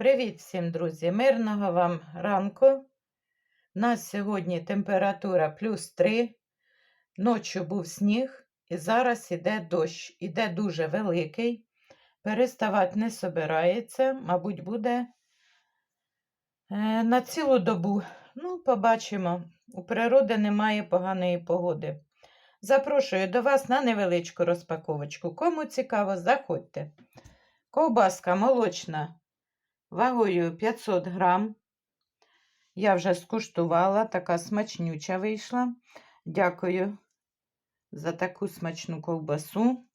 Привіт всім, друзі! Мирного вам ранку. У нас сьогодні температура плюс 3. Ночі був сніг, і зараз іде дощ. Іде дуже великий. Переставати не собирається, мабуть, буде е, на цілу добу. Ну, побачимо. У природи немає поганої погоди. Запрошую до вас на невеличку розпаковочку. Кому цікаво, заходьте. Ковбаска молочна вагою 500 грам. Я вже скуштувала, така смачнюча вийшла. Дякую за таку смачну ковбасу.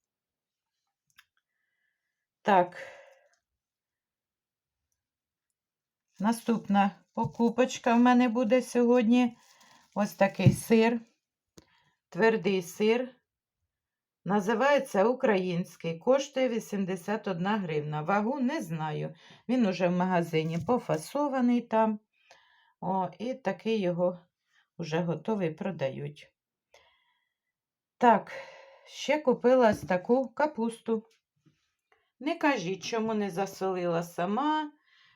Так, наступна покупочка в мене буде сьогодні. Ось такий сир, твердий сир. Називається український, коштує 81 гривна. Вагу не знаю. Він уже в магазині пофасований там. О, і такий його вже готовий продають. Так, ще купила таку капусту. Не кажіть, чому не засолила сама.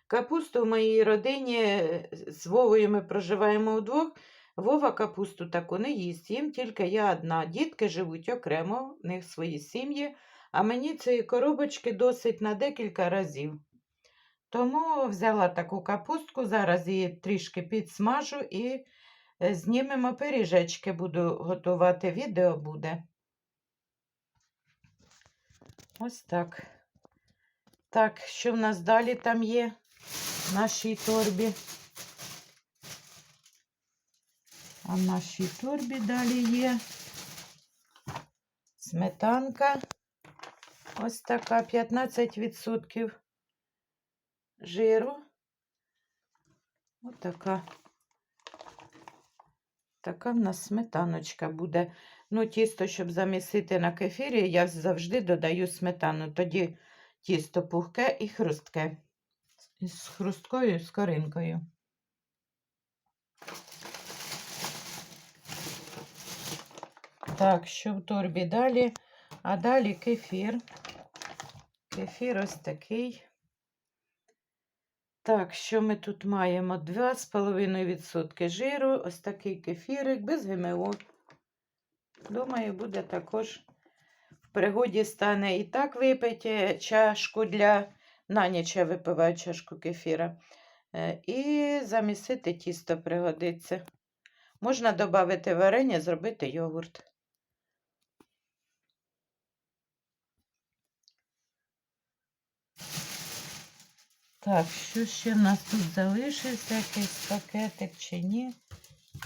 Капусту в моїй родині з Вовою ми проживаємо удвох. Вова капусту таку не їсть, їм тільки я одна. Дітки живуть окремо, в них свої сім'ї, а мені цієї коробочки досить на декілька разів. Тому взяла таку капустку, зараз її трішки підсмажу і е, знімемо пиріжечки, буду готувати, відео буде. Ось так. Так, що в нас далі там є в нашій торбі? А в нашій торбі далі є сметанка. Ось така 15% жиру. Ось така. Така в нас сметаночка буде. Ну, тісто, щоб замісити на кефірі, я завжди додаю сметану. Тоді тісто пухке і хрустке. З хрусткою з коринкою. Так, що в торбі далі? А далі кефір. Кефір ось такий. Так, що ми тут маємо? 2,5% жиру, ось такий кефірик без ГМО. Думаю, буде також в пригоді стане і так випити чашку для на ніч я випиваю чашку кефіра. Е, І замісити тісто пригодиться. Можна додати варення, зробити йогурт. Так, що ще в нас тут залишився? Якийсь пакетик чи ні?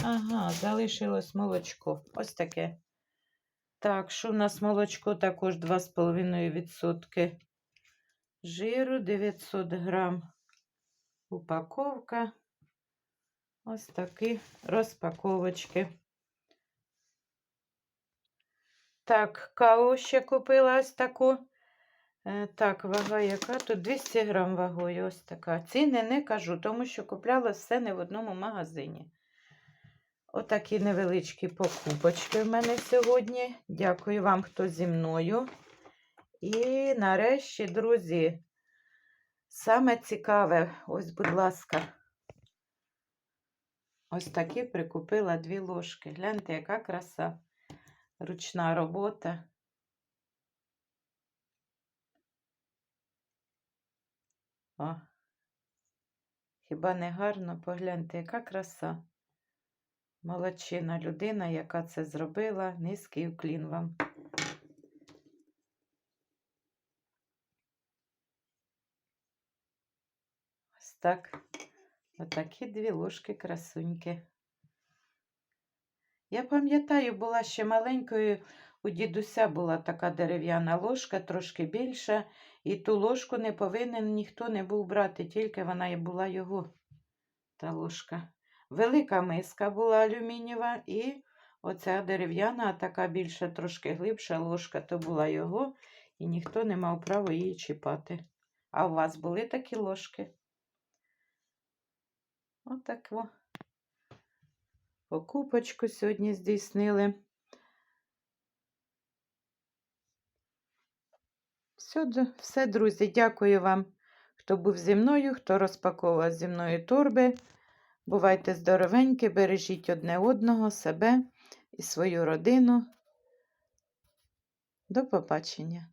Ага, залишилось молочко. Ось таке. Так, що в нас молочко також 2,5% жиру, 900 грам упаковка. Ось такі розпаковочки. Так, каву ще купила ось таку. Е, Так, вага яка? Тут 200 грам вагою ось така. Ціни не кажу, тому що купляла все не в одному магазині. Отакі невеличкі покупочки в мене сьогодні. Дякую вам, хто зі мною. І нарешті, друзі, саме цікаве, ось, будь ласка, ось такі прикупила дві ложки. Гляньте, яка краса, ручна робота. О, хіба не гарно? Погляньте, яка краса. Молодчина людина, яка це зробила. Низький уклін вам. Ось так. Отакі дві ложки красуньки. Я пам'ятаю, була ще маленькою, у дідуся була така дерев'яна ложка, трошки більша, і ту ложку не повинен ніхто не був брати, тільки вона і була його, та ложка. Велика миска була алюмінієва, і оця дерев'яна, а така більша, трошки глибша ложка, то була його, і ніхто не мав права її чіпати. А у вас були такі ложки? Отак во. Покупочку сьогодні здійснили. Все, все, друзі, дякую вам, хто був зі мною, хто розпаковував зі мною торби. Бувайте здоровенькі, бережіть одне одного, себе і свою родину. До побачення!